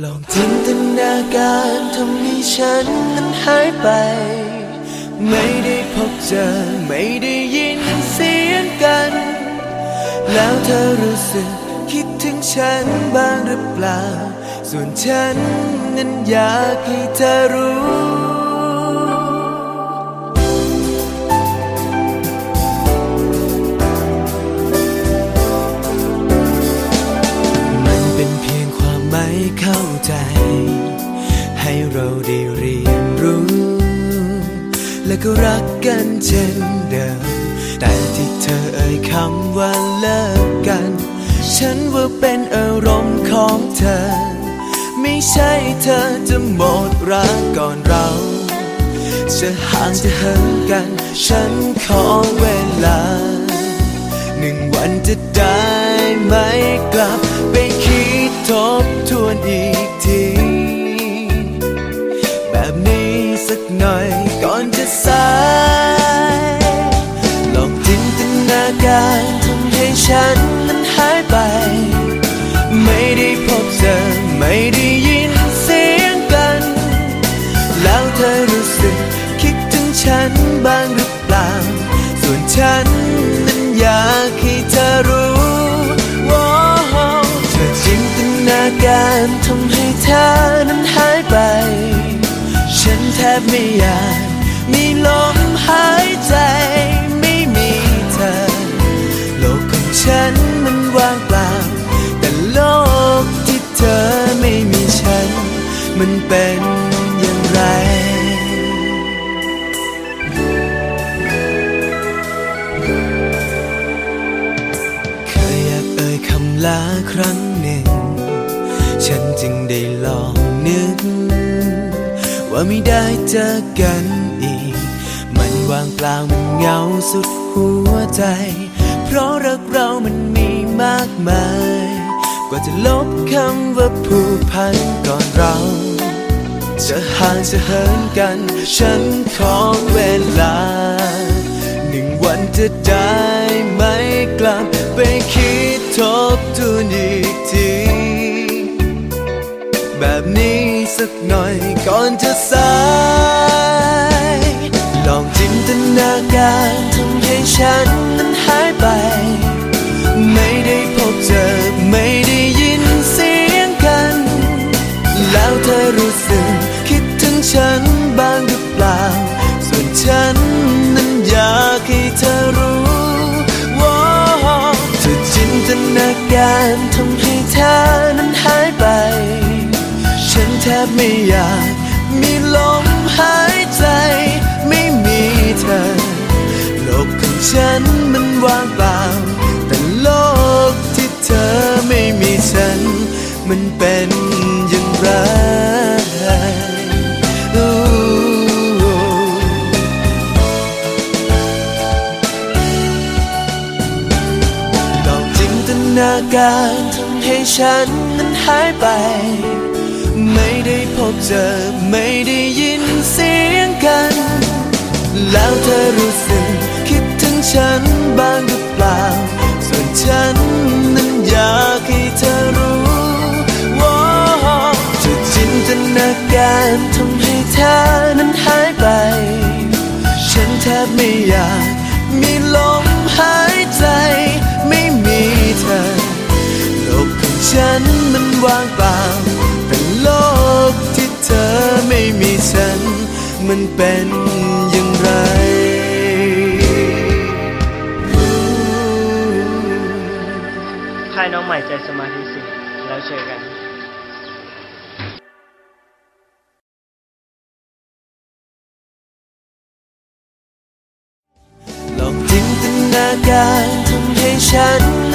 ลองจินตนาการทำให้ฉันนั้นหายไป ไม่ได้พบเจอไม่ได้ยินเสียงกัน แล้วเธอรู้สึกคิดถึงฉันบ้างหรือเปล่า ส่วนฉันนั้นอยากให้เธอรู้ เข้าใจ ให้เราได้เรียนรู้ และก็รักกันเช่นเดิม แต่ที่เธอเอ่ยคำว่าเลิกกัน ฉันว่าเป็นอารมณ์ของเธอ ไม่ใช่เธอจะหมดรักก่อนเรา จะห่างจะเหินกัน ฉันขอเวลา หนึ่งวันจะได้ไหม หน่อยก่อนจะสายลองจินตนาการทำให้ฉันนั้นหายไป ไม่ได้พบเจอไม่ได้ยินเสียงกัน แล้วเธอรู้สึกคิดถึงฉันบ้างหรือเปล่า ส่วนฉันนั้นอยากให้เธอรู้ว่าเธอจินตนาการทำให้เธอนั้น บไม่อยากมีลมหายใจไม่มีเธอ โลกของฉันมันว่างเปล่า แต่โลกที่เธอไม่มีฉัน มันเป็นอย่างไรเคยอยากเอ่ยคำลาครั้ง ว่าไม่ได้เจอกันอีก มันวางเปล่ามันเหงาสุดหัวใจ เพราะรักเรามันมีมากมาย กว่าจะลบคำว่าผูกพันก่อนเรา จะห่างจะเหินกัน ฉันขอเวลา หนึ่งวันจะได้ไหมกลับไปคิดทบทวนอีกที สักหน่อยก่อนจะสาย ลองจินตนาการทำให้ฉันนั้นหายไป ไม่ได้พบเจอไม่ได้ยินเสียงกัน แล้วเธอรู้สึกคิดถึงฉันบ้างหรือเปล่า ส่วนฉันนั้นอยากให้เธอรู้ว่าเธอจินตนาการทำ ไม่อยากมีลมหายใจ ไม่มีเธอ โลกของฉันมันว่างเปล่า แต่โลกที่เธอไม่มีฉัน มันเป็นอย่างไรดองจินตนาการทำให้ฉันนั้นหายไป บเจอไม่ได้ยินเสียงกัน แล้วเธอรู้สึกคิดถึงฉันบ้างหรือเปล่า ส่วนฉันนั้นอยากให้เธอรู้ว่าจะจินตนาการทำให้เธอนั้นหายไป ฉันแทบไม่อยากมีลมหายใจ มันเป็นอย่างไร ค่ายน้องใหม่ใจสมาธิสิแล้วเจอกันลองจินตนาการทำให้ฉัน